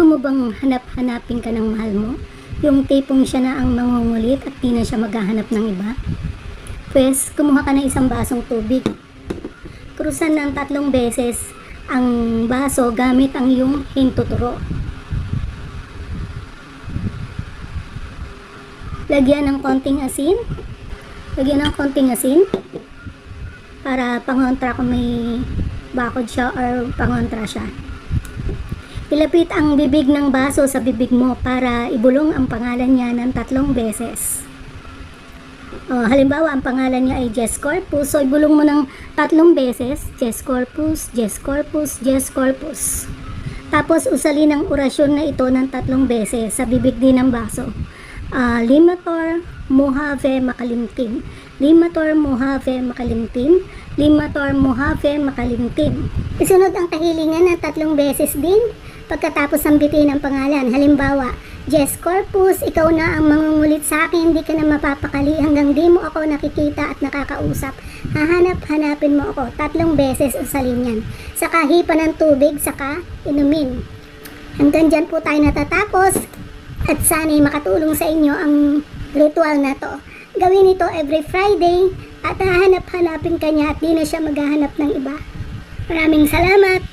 Gusto mo bang hanap-hanapin ka ng mahal mo? Yung tipong siya na ang mangungulit at di na siya maghahanap ng iba? Pwes, kumuha ka ng isang basong tubig. Krusan ng tatlong beses ang baso gamit ang iyong hintuturo. Lagyan ng konting asin. Lagyan ng konting asin para pangontra kung may bakod siya or pangontra siya. Ilapit ang bibig ng baso sa bibig mo para ibulong ang pangalan niya ng tatlong beses. Oh, halimbawa, ang pangalan niya ay Jess Corpus. So, ibulong mo ng tatlong beses. Jess Corpus, Jess Corpus, Jess Corpus. Tapos, usalin ang orasyon na ito ng tatlong beses sa bibig din ng baso. Ah, limator, muhave, makalimtim. Limator, muhave, makalimtim. Limator, muhave, makalimtim. Isunod ang kahilingan ng tatlong beses din pagkatapos sambitin ang pangalan. Halimbawa, Jess Corpus, ikaw na ang mangungulit sa akin, hindi ka na mapapakali hanggang di mo ako nakikita at nakakausap. Hahanap-hanapin mo ako. Tatlong beses usalin yan. Saka hipa ng tubig, saka inumin. Hanggang dyan po tayo natatapos at sana'y makatulong sa inyo ang ritual na to. Gawin ito every Friday at hahanap-hanapin ka niya at di na siya maghahanap ng iba. Maraming salamat!